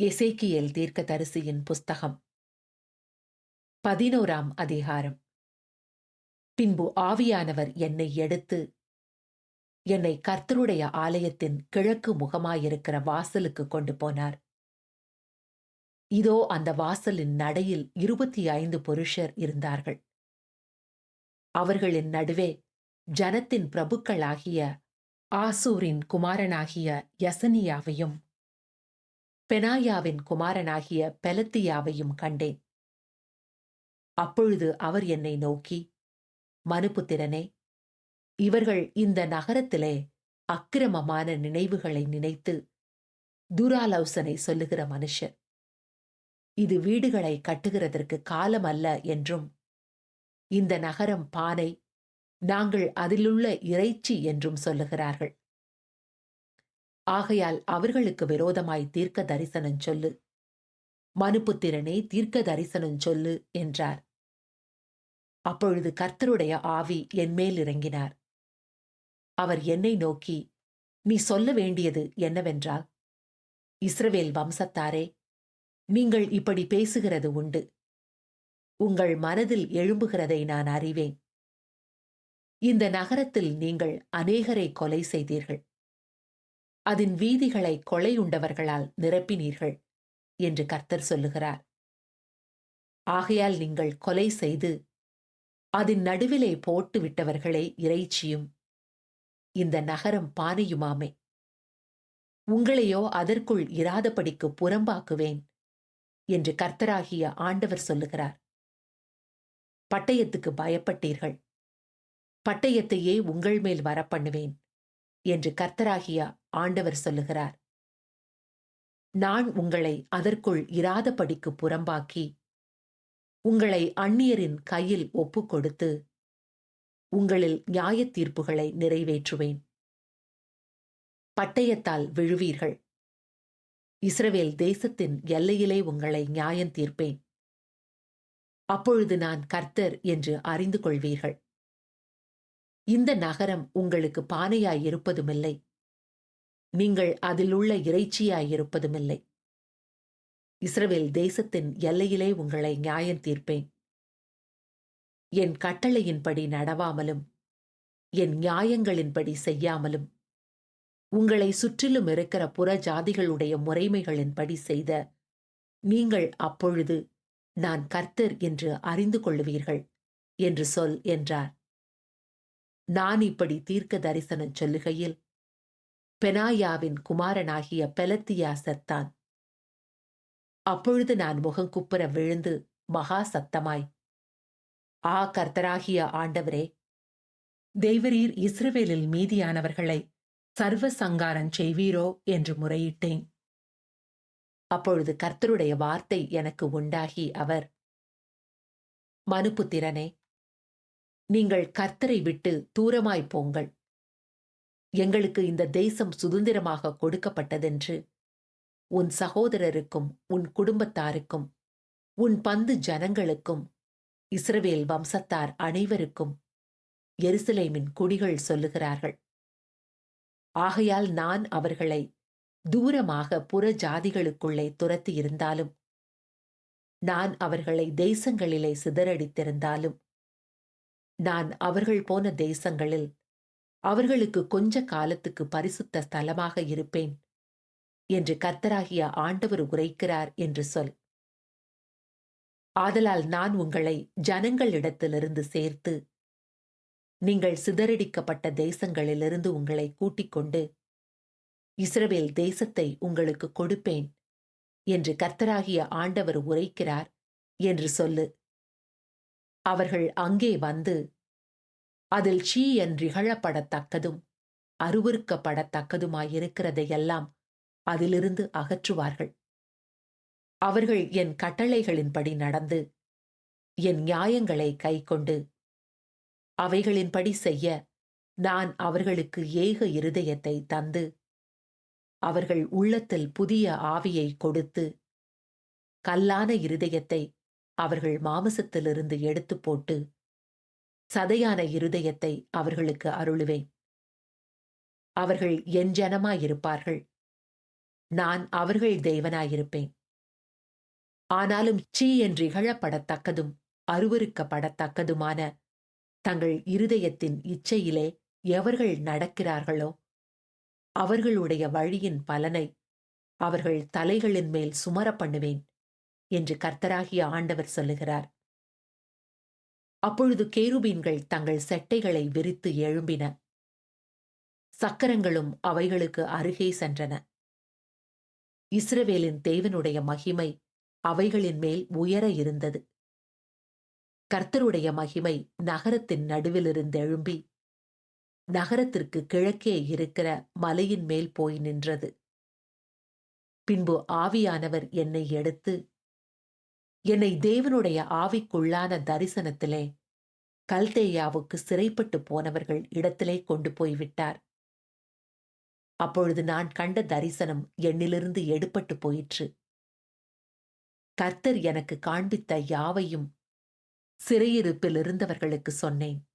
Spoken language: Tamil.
எசேக்கியேல் தீர்க்கதரிசியின் புஸ்தகம். பதினோராம் அதிகாரம். பின்பு ஆவியானவர் என்னை எடுத்து என்னை கர்த்தருடைய ஆலயத்தின் கிழக்கு முகமாயிருக்கிற வாசலுக்கு கொண்டு போனார். இதோ அந்த வாசலின் நடையில் இருபத்தி ஐந்து புருஷர் இருந்தார்கள். அவர்களின் நடுவே ஜனத்தின் பிரபுக்களாகிய ஆசூரின் குமாரனாகிய யசனியாவையும் பெனாயாவின் குமாரனாகிய பெலத்தியாவையும் கண்டேன். அப்பொழுது அவர் என்னை நோக்கி மனுபுத்திரனே இவர்கள் இந்த நகரத்திலே அக்கிரமமான நினைவுகளை நினைத்து துராலோசனை சொல்லுகிற மனுஷர். இது வீடுகளை கட்டுகிறதற்கு காலம் அல்ல என்றும் இந்த நகரம் பானை நாங்கள் அதிலுள்ள இறைச்சி என்றும் சொல்லுகிறார்கள். ஆகையால் அவர்களுக்கு விரோதமாய் தீர்க்க தரிசனம் சொல்லு. மனுப்புத்திரனே தீர்க்க தரிசனம் சொல்லு என்றார். அப்பொழுது கர்த்தருடைய ஆவி என்மேல் இறங்கினார். அவர் என்னை நோக்கி நீ சொல்ல வேண்டியது என்னவென்றால் இஸ்ரவேல் வம்சத்தாரே நீங்கள் இப்படி பேசுகிறது உண்டு. உங்கள் மனதில் எழும்புகிறதை நான் அறிவேன். இந்த நகரத்தில் நீங்கள் அநேகரை கொலை செய்தீர்கள். அதன் வீதிகளை கொலையுண்டவர்களால் நிரப்பினீர்கள் என்று கர்த்தர் சொல்லுகிறார். ஆகையால் நீங்கள் கொலை செய்து அதன் நடுவிலே போட்டு விட்டவர்களே இறைச்சியும் இந்த நகரம் பானையுமாமே. உங்களையோ அதற்குள் இராதபடிக்கு புறம்பாக்குவேன் என்று கர்த்தராகிய ஆண்டவர் சொல்லுகிறார். பட்டயத்துக்கு பயப்பட்டீர்கள். பட்டயத்தையே உங்கள் மேல் வரப்பண்ணுவேன் என்று கர்த்தராகிய ஆண்டவர் சொல்லுகிறார். நான் உங்களை அதற்குள் இராதபடிக்கு புறம்பாக்கி உங்களை அந்நியரின் கையில் ஒப்புக் கொடுத்து உங்களில் நியாயத் தீர்ப்புகளை நிறைவேற்றுவேன். பட்டயத்தால் விழுவீர்கள். இஸ்ரவேல் தேசத்தின் எல்லையிலே உங்களை நியாயம் தீர்ப்பேன். அப்பொழுது நான் கர்த்தர் என்று அறிந்து கொள்வீர்கள். இந்த நகரம் உங்களுக்கு பானையாயிருப்பதுமில்லை நீங்கள் அதிலுள்ள இறைச்சியாயிருப்பதுமில்லை. இஸ்ரவேல் தேசத்தின் எல்லையிலே உங்களை நியாயம் தீர்ப்பேன். என் கட்டளையின்படி நடவாமலும் என் நியாயங்களின்படி செய்யாமலும் உங்களை சுற்றிலும் இருக்கிற புற ஜாதிகளுடைய முறைமைகளின்படி செய்த நீங்கள் அப்பொழுது நான் கர்த்தர் என்று அறிந்து கொள்ளுவீர்கள் என்று சொல் என்றார். நான் இப்படி தீர்க்க தரிசனம் சொல்லுகையில் பெனாயாவின் குமாரனாகிய பெலத்தியா செத்தான் அப்பொழுது நான் முகங்குப்புற விழுந்து மகா சத்தமாய் ஆ கர்த்தராகிய ஆண்டவரே தேவரீர் இஸ்ரவேலில் மீதியானவர்களை சர்வ சங்காரம் செய்வீரோ? என்று முறையிட்டேன். அப்பொழுது கர்த்தருடைய வார்த்தை எனக்கு உண்டாகி அவர் மனுப்புத்திரனே நீங்கள் கர்த்தரை விட்டு தூரமாய் போங்கள். எங்களுக்கு இந்த தேசம் சுதந்திரமாக கொடுக்கப்பட்டதென்று. உன் சகோதரருக்கும் உன் குடும்பத்தாருக்கும் உன் பந்து ஜனங்களுக்கும் இஸ்ரவேல் வம்சத்தார் அனைவருக்கும் எருசலேமின் குடிகள் சொல்லுகிறார்கள். ஆகையால் நான் அவர்களை தூரமாக புற ஜாதிகளுக்குள்ளே துரத்தி இருந்தாலும் நான் அவர்களை தேசங்களிலே சிதறடித்திருந்தாலும் நான் அவர்கள் போன தேசங்களில் அவர்களுக்கு கொஞ்ச காலத்துக்கு பரிசுத்த ஸ்தலமாக இருப்பேன். என்று கர்த்தராகிய ஆண்டவர் உரைக்கிறார் என்று சொல். ஆதலால் நான் உங்களை ஜனங்களிடத்திலிருந்து சேர்த்து நீங்கள் சிதறடிக்கப்பட்ட தேசங்களிலிருந்து உங்களை கூட்டிக் கொண்டு இஸ்ரவேல் தேசத்தை உங்களுக்கு கொடுப்பேன் என்று கர்த்தராகிய ஆண்டவர் உரைக்கிறார் என்று சொல்லு. அவர்கள் அங்கே வந்து அதில் சீ என்றிகழப்படத்தக்கதும் அருவறுக்கப்படத்தக்கதுமாயிருக்கிறதையெல்லாம் அதிலிருந்து அகற்றுவார்கள். அவர்கள் என் கட்டளைகளின்படி நடந்து என் நியாயங்களை கைக்கொண்டு அவைகளின்படி செய்ய நான் அவர்களுக்கு ஏக இருதயத்தை தந்து அவர்கள் உள்ளத்தில் புதிய ஆவியை கொடுத்து கல்லான இருதயத்தை அவர்கள் மாமசத்திலிருந்து எடுத்து போட்டு சதையான இருதயத்தை அவர்களுக்கு அருளுவேன். அவர்கள் என் ஜனமாயிருப்பார்கள். நான் அவர்கள் தேவனாயிருப்பேன். ஆனாலும் சீ என்று இகழப்படத்தக்கதும் அருவருக்கப்படத்தக்கதுமான தங்கள் இருதயத்தின் இச்சையிலே எவர்கள் நடக்கிறார்களோ அவர்களுடைய வழியின் பலனை அவர்கள் தலைகளின் மேல் சுமர பண்ணுவேன் என்று கர்த்தராகிய ஆண்டவர் சொல்லுகிறார். அப்பொழுது கேருபீன்கள் தங்கள் செட்டைகளை விரித்து எழும்பின. சக்கரங்களும் அவைகளுக்கு அருகே சென்றன. இஸ்ரவேலின் தேவனுடைய மகிமை அவைகளின் மேல் உயர இருந்தது. கர்த்தருடைய மகிமை நகரத்தின் நடுவிலிருந்து எழும்பி நகரத்திற்கு கிழக்கே இருக்கிற மலையின் மேல் போய் நின்றது. பின்பு ஆவியானவர் என்னை எடுத்து என்னை தேவனுடைய ஆவிக்குள்ளான தரிசனத்திலே கல்தேயாவுக்கு சிறைப்பட்டு போனவர்கள் இடத்திலே கொண்டு போய்விட்டார் அப்பொழுது நான் கண்ட தரிசனம் என்னிலிருந்து எடுப்பட்டு போயிற்று. கர்த்தர் எனக்கு காண்பித்த யாவையும் சிறையிருப்பில் இருந்தவர்களுக்கு சொன்னேன்.